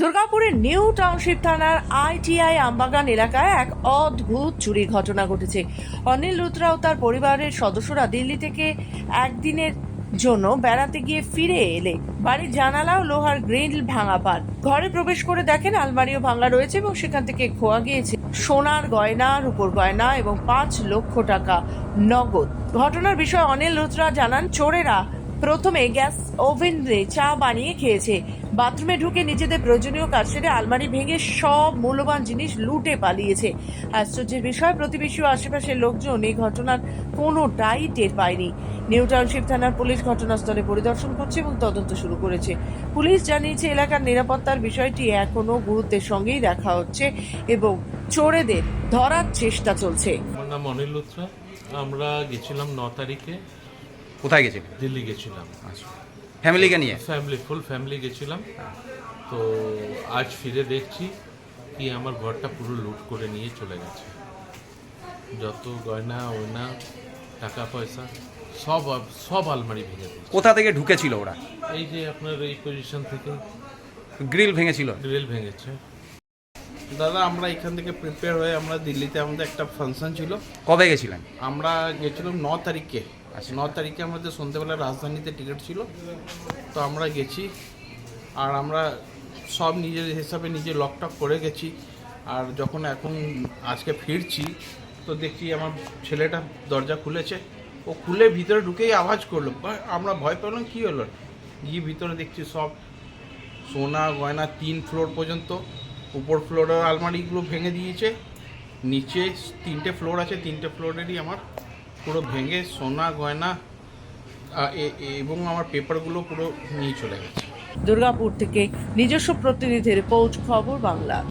দুর্গাপুরের new township থানার ITI Ambagan এলাকায় এক অদ্ভুত চুরির ঘটনা ঘটেছে। অনিল লুত্রা ও তার পরিবারের সদস্যরা দিল্লি থেকে একদিনের জন্য বেড়াতে গিয়ে ফিরে এলে। বাড়ির জানালা ও লোহার গ্রিল ভাঙা পান ঘরে প্রবেশ করে দেখেন আলমারিও ভাঙা রয়েছে এবং সেখান থেকে খোয়া গিয়েছে সোনার গয়না রূপোর গয়না এবং পাঁচ লক্ষ টাকা নগদ। ঘটনার বিষয়ে অনিল লুত্রা জানান, চোরেরা প্রথমে গ্যাস ওভেনে চা বানিয়ে খেয়েছে। বাথরুমে ঢুকে নিজেদের প্রয়োজনীয় কাজ সেরে আলমারি ভেঙে সব মূল্যবান জিনিস লুটে পালিয়েছে। আশ্চর্যের বিষয়, প্রতিবেশী ও আশেপাশের লোকজন এই ঘটনার কোনোটাই টের পায়নি। নিউ টাউনশিপ থানার পুলিশ ঘটনাস্থলে পরিদর্শন করছে এবং তদন্ত শুরু করেছে। পুলিশ জানিয়েছে, এলাকার নিরাপত্তার বিষয়টি এখনও গুরুত্বের সঙ্গেই দেখা হচ্ছে এবং চোরেদের ধরার চেষ্টা চলছে। আমার নাম অনিল লুথরা আমরা গেছিলাম ন তারিখে। কোথায় গেছিলেন দিল্লি গেছিলাম। আচ্ছা। ফ্যামিলিকে নিয়ে? ফ্যামিলি ফুল ফ্যামিলি গেছিলাম। তো আজ ফিরে দেখছি কি আমার ঘরটা পুরো লুট করে নিয়ে চলে গেছে। যত গয়না ওয়না টাকা পয়সা সব সব আলমারি ভেঙে দিয়েছে। কোথা থেকে ঢুকেছিল ওরা? এই যে আপনার এই পজিশন থেকে। গ্রিল ভেঙেছিল? গ্রিল ভেঙেছে। দাদা আমরা এখান থেকে প্রিপেয়ার হয়ে আমরা দিল্লিতে আমাদের একটা ফাংশন ছিল। কবে গেছিলেন? আমরা গেছিলাম ন তারিখে। আচ্ছা। ন তারিখে আমাদের সন্ধ্যেবেলা রাজধানীতে টিকিট ছিল। তো আমরা গেছি আর আমরা সব নিজের হিসাবে নিজে লকটক করে গেছি। আর যখন এখন আজকে ফিরছি, তো দেখছি আমার ছেলেটা দরজা খুলেছে। ও খুলে ভিতরে ঢুকেই আওয়াজ করল। আমরা ভয় পেলাম, কী হলো? গিয়ে ভিতরে দেখছি সব সোনা, গয়না তিন ফ্লোর পর্যন্ত। উপর ফ্লোরের আলমারিগুলো ভেঙে দিয়েছে। নিচে তিনটে ফ্লোর আছে, তিনটে ফ্লোরেরই আমার পুরো ভেঙে সোনা, গয়না এবং আমার পেপারগুলো পুরো নিয়ে চলে গেছে। দুর্গাপুর থেকে নিজস্ব প্রতিনিধির পৌঁছ খবর বাংলা।